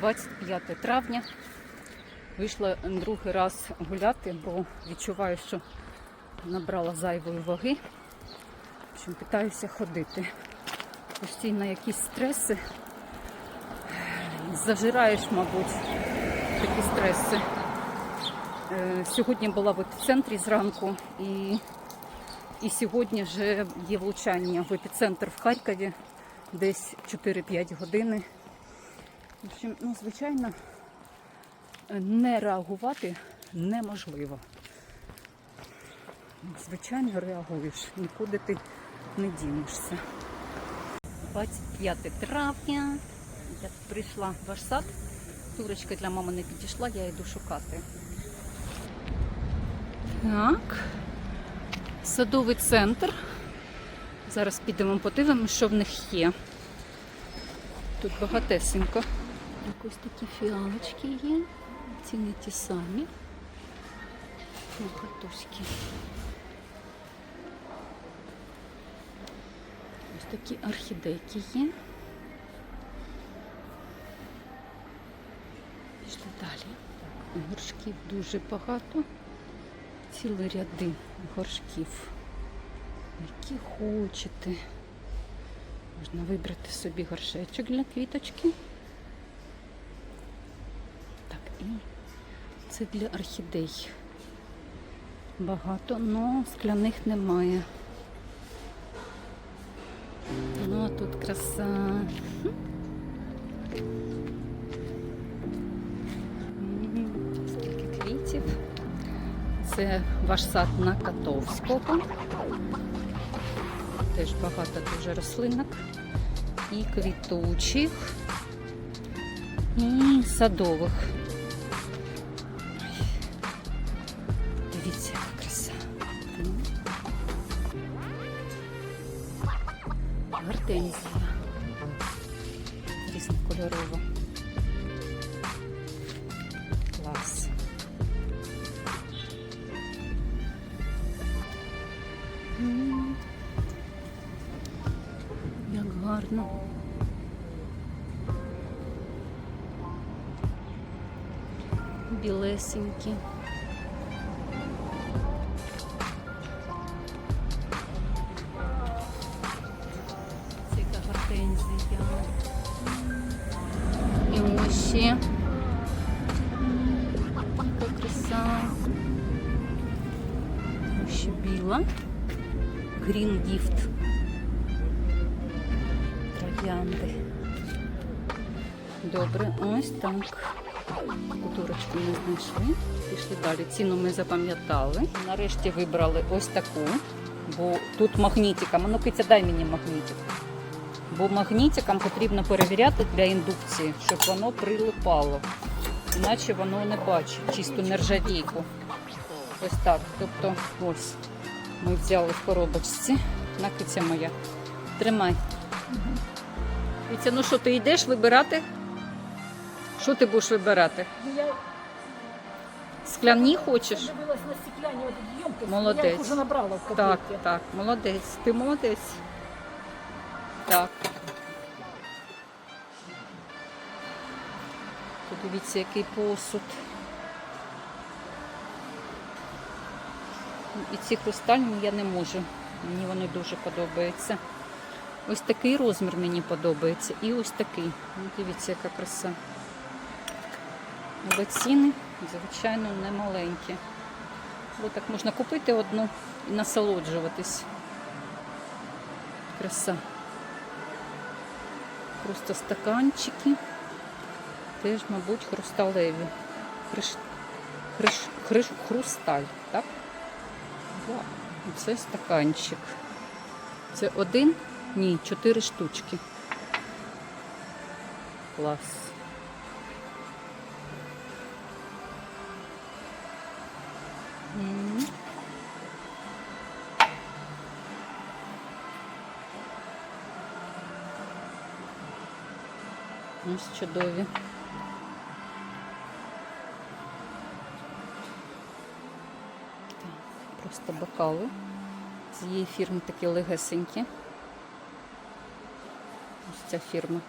25 травня. Вийшла другий раз гуляти, бо відчуваю, що набрала зайвої ваги. В общем, питаюся ходити. Постійно якісь стреси. Зажираєш, мабуть, такі стреси. Е, Сьогодні була в епіцентрі зранку і, і сьогодні вже є влучання в епіцентр в Харкові десь 4-5 години. В общем, ну, звичайно, не реагувати неможливо. Звичайно, реагуєш, нікуди ти не дінешся. 25 травня. Я прийшла в ваш сад. Турочка для мами не підійшла, я йду шукати. Так. Садовий центр. Зараз підемо подивимося, що в них є. Тут багатесенько. Ось такі фіалочки є. Ці не ті самі. Ну, картузькі. Ось такі орхідейки є. Пішли далі. Горшків дуже багато. Цілі ряди горшків. Які хочете. Можна вибрати собі горшечок для квіточки. Так, і це для орхідей. Багато, але скляних немає. Ну, а тут краса. Скільки квітів. Це ваш сад на Катовського. Теж багато дуже рослинок. І квітучих, і садових. Гортензія. Різнокольорова. Клас. М. Як гарно. Білесенькі. Добре, ось так. Кутурочку ми знайшли. Пішли далі. Ціну ми запам'ятали. Нарешті вибрали ось таку, бо тут магнітиком. Ну, Китя, дай мені магнітик. Бо магнітиком потрібно перевіряти для індукції, щоб воно прилипало. Іначе воно не бачить чисту нержавійку. Ось так. Тобто, ось ми взяли в коробочці. На киця моя. Тримай. Киця, ну що, ти йдеш вибирати? Що ти будеш вибирати? Ну, я Скляні хочеш? дивилась на стеклянні от емкості, я Молодець. їх вже набрала в Так, так, молодець. Ти молодець. Так. Подивіться, який посуд. І ці хрустальні я не можу. Мені вони дуже подобаються. Ось такий розмір мені подобається. І ось такий. Ну, дивіться, яка краса. Але ціни, звичайно, не маленькі. Бо так можна купити одну і насолоджуватись. Краса. Просто стаканчики. Теж, мабуть, хрусталеві. Хриш... Хриш... Хриш... Хрусталь, так? Вау. Це стаканчик. Це один? Ні, чотири штучки. Клас. Ось чудові. Просто бокали. З фірми такі легесенькі. Ось ця фірма.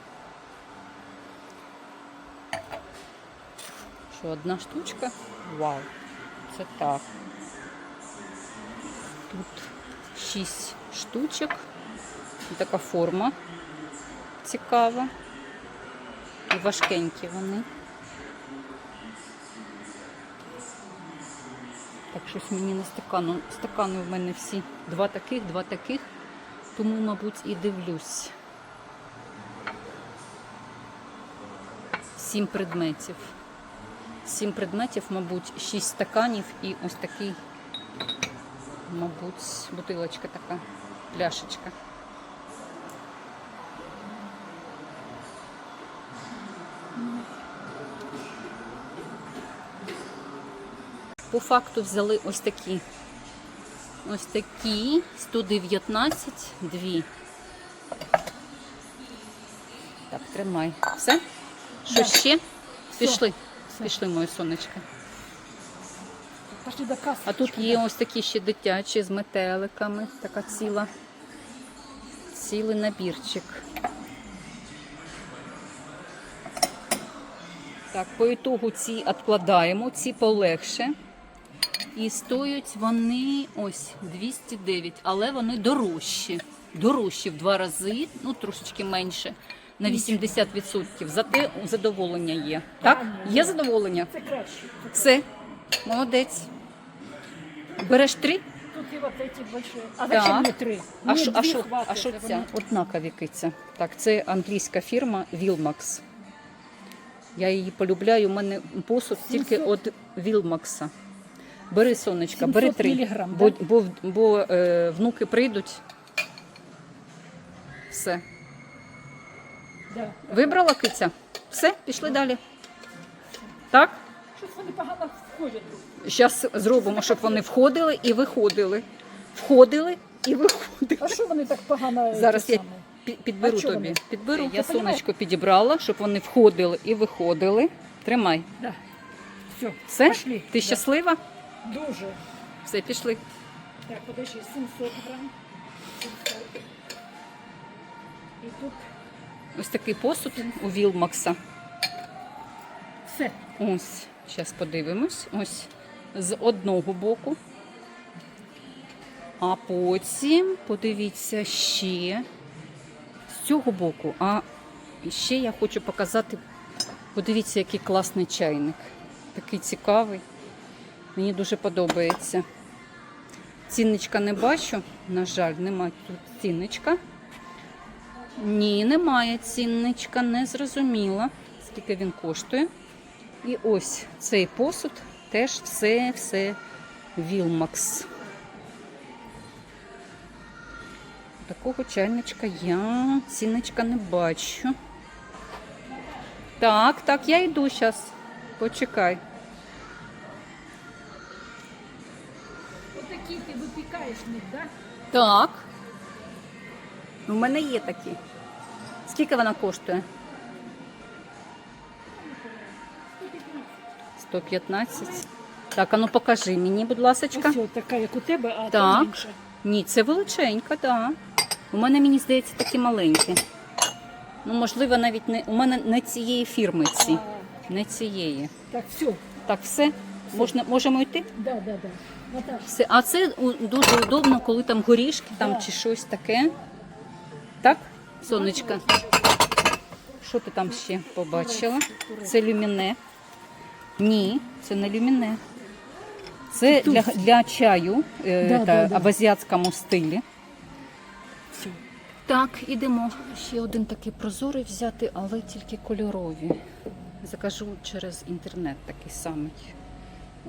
Що одна штучка? Вау! Це так. Тут шість штучок. Така форма цікава. І важкенькі вони. Так, щось мені не стакану. Стакани в мене всі. Два таких, два таких. Тому, мабуть, і дивлюсь. Сім предметів. Сім предметів, мабуть, шість стаканів і ось такий, мабуть, бутилочка така, пляшечка. По факту взяли ось такі. Ось такі 119, дві. Так, тримай. Все? Що ще? Пішли. Пішли, моє сонечко. Пошли до кассы. А тут є ось такі ще дитячі з метеликами. Така ціла. Цілий набірчик. Так, по ітогу ці відкладаємо, ці полегше. І стоять вони ось 209, але вони дорожчі. Дорожчі в два рази, ну трошечки менше, на 80%. Зате задоволення є. Так? Є задоволення? Це краще. Все, молодець. Береш три? Тут и вот эти большие. А зачем мне три? А що, а две що, а що это ця? Однакові киця. Так, це англійська фірма Wilmax. Я її полюбляю. У мене посуд тільки 700. від Wilmax. Бери, сонечка, бери 700 три. міліграм, бо да? бо, бо е, внуки прийдуть. Все. Вибрала киця? Все, пішли далі. Так? Щось вони погано входять. Зараз зробимо, щоб вони входили і виходили. Входили і виходили. А що вони так погано? Зараз я пі- підберу А чого тобі. вони? Підберу. Я понімаєш? сонечко підібрала, щоб вони входили і виходили. Тримай. Да. Все, Все? пошли. Ти Да. щаслива? Дуже. Все, пішли. Так, подожди, 700 грамм. 700. І тут Ось такий посуд у Вілмакса. все. Ось, зараз подивимось. Ось з одного боку. А потім подивіться ще з цього боку. А ще я хочу показати. Подивіться, який класний чайник. Такий цікавий. Мені дуже подобається. Цінничка не бачу. На жаль, немає тут цінничка. Ні, немає цінничка, не зрозуміла, скільки він коштує. І ось цей посуд теж все-все Вілмакс. Такого чайничка я цінничка не бачу. Так, так, я йду зараз. Почекай. Отакі ти випікаєш них, да? Так. У мене є такі. Скільки вона коштує? 115. Так, а ну покажи мені, будь ласочка. Ось така, як у тебе, а там інша. Ні, це величенька, так. У мене, мені здається, такі маленькі. Ну, можливо, навіть не. У мене не цієї фірми ці. Не цієї. Так, все. Так, все? Можна, можемо йти? Да, да, да. Все. А це у- дуже удобно, коли там горішки там, чи щось таке. Так, сонечка? Що ти там ще побачила? Це люміне. Ні, це не люміне. Це для, для чаю е, Да, та, да, да. в азіатському стилі. все. Так, ідемо. Ще один такий прозорий взяти, але тільки кольорові. Закажу через інтернет такий самий.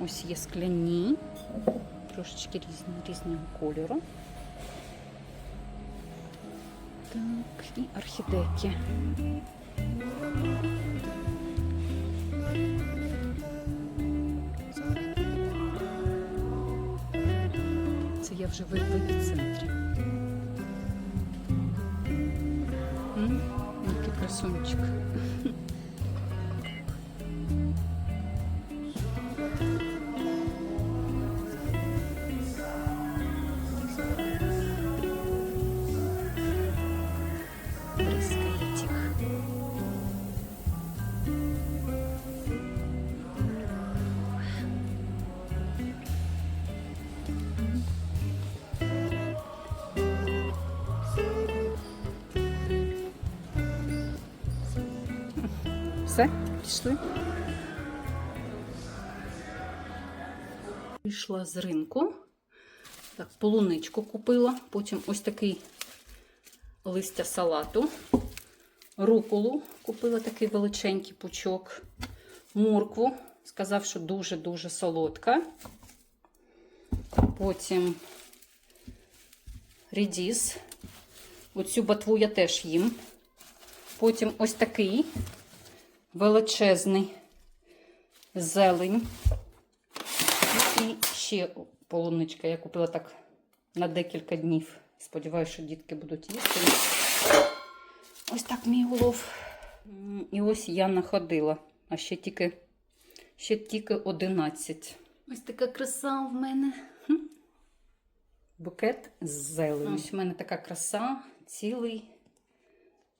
Ось є скляні, трошечки різні, різного кольору. Так, і орхідейки. Це я вже в епіцентрі. Який красунчик. Все, пішли. Пішла з ринку. Так, полуничку купила, потім ось такий листя салату, руколу купила такий величенький пучок, моркву, сказав, що дуже-дуже солодка. Потім рідіс. Оцю ботву я теж їм. Потім ось такий величезний зелень. І ще полуничка. Я купила так на декілька днів. Сподіваюся, що дітки будуть їсти. Ось так мій улов. І ось я находила. А ще тільки, ще тільки 11. Ось така краса в мене. Букет з зеленю. Ось в мене така краса, цілий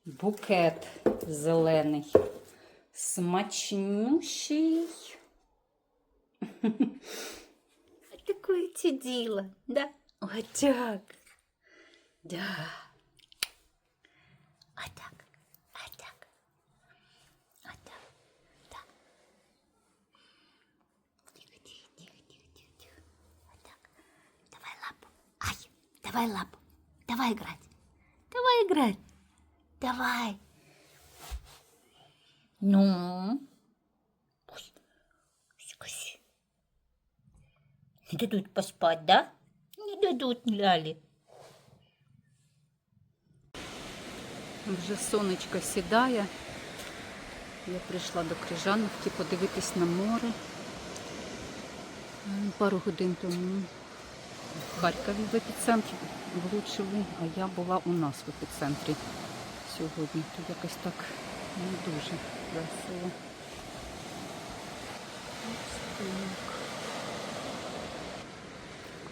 букет зелений. Смачнющий. Такое діло, да? Отак. Да. Отак. Отак. Отак. Так. Тихо, тихо, тихо, тихо, тихо, тихо. Отак. Давай лапу. Ай, давай лапу. Давай играть. Давай играть. Давай. Ну. Ой. Скажи. Не дадуть поспать, да? Не дадуть, Лялі. Вже сонечко сідає. Я прийшла до Крижановки подивитись на море. Пару годин тому в Харкові в епіцентрі влучили, а я була у нас в епіцентрі сьогодні. То якось так не дуже весело. Ось.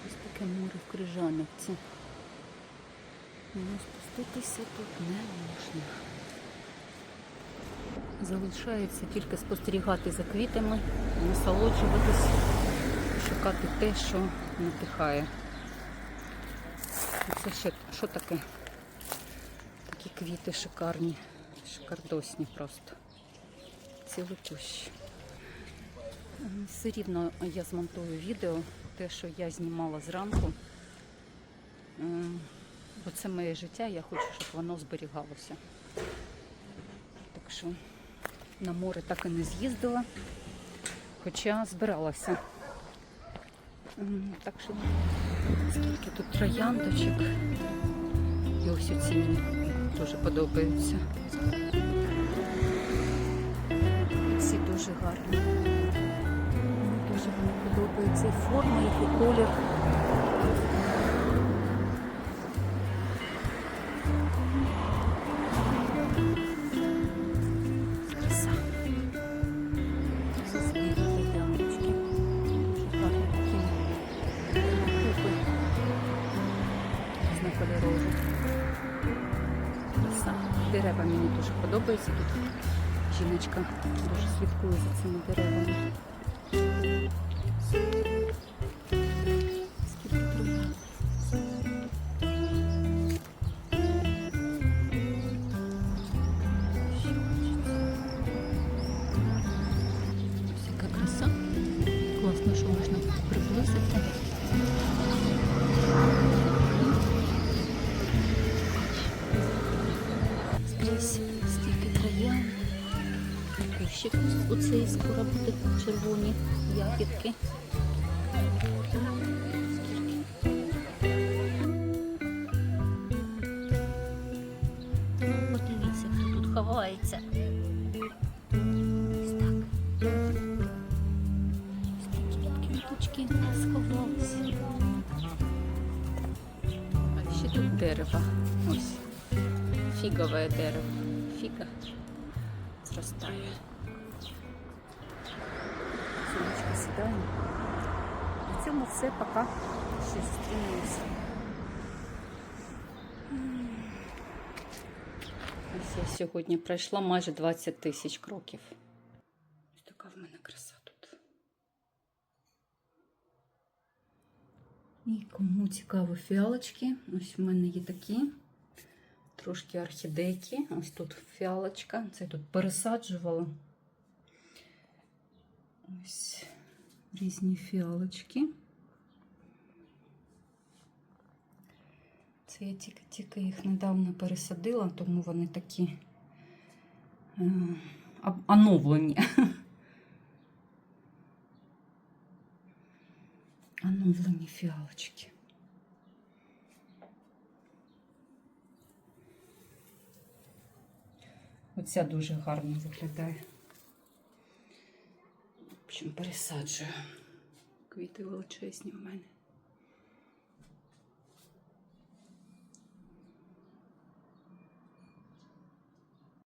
Ось таке море в Крижановці. Ну, спуститися тут не можна. Залишається тільки спостерігати за квітами, насолоджуватись, шукати те, що надихає. Це ще що таке? Такі квіти шикарні, шикардосні просто. Цілий кущ. Все рівно я змонтую відео, те, що я знімала зранку. Бо це моє життя, я хочу, щоб воно зберігалося. Так що на море так і не з'їздила, хоча збиралася. Так що скільки тут трояндочок. І ось оці мені дуже подобаються. Дуже гарні. Мені дуже вони подобаються і форма, і колір. Дерева мені дуже подобаються. Тут жіночка дуже слідкує за цими деревами. Скільки троянд. Ще хочеться. Ось яка краса. Класно, що можна приблизити. Кущик оцей скоро буде червоні ягідки. Подивіться, хто тут ховається. Ось так. Квіточки сховалися. А ще тут дерево. Ось. Фігове дерево. Фіга зростає. Сідає. На цьому все. Пока. Ще зустрінемося. Я сьогодні пройшла майже 20 тисяч кроків. Ось така в мене краса тут. І кому цікаво фіалочки, ось в мене є такі. Трошки орхідейки. Ось тут фіалочка. Це тут пересаджувала. Ось різні фіалочки. Це я тільки, тільки їх недавно пересадила, тому вони такі е, оновлені. Оновлені фіалочки. Оця дуже гарно виглядає. Общем, пересаджую. Квіти величезні в мене.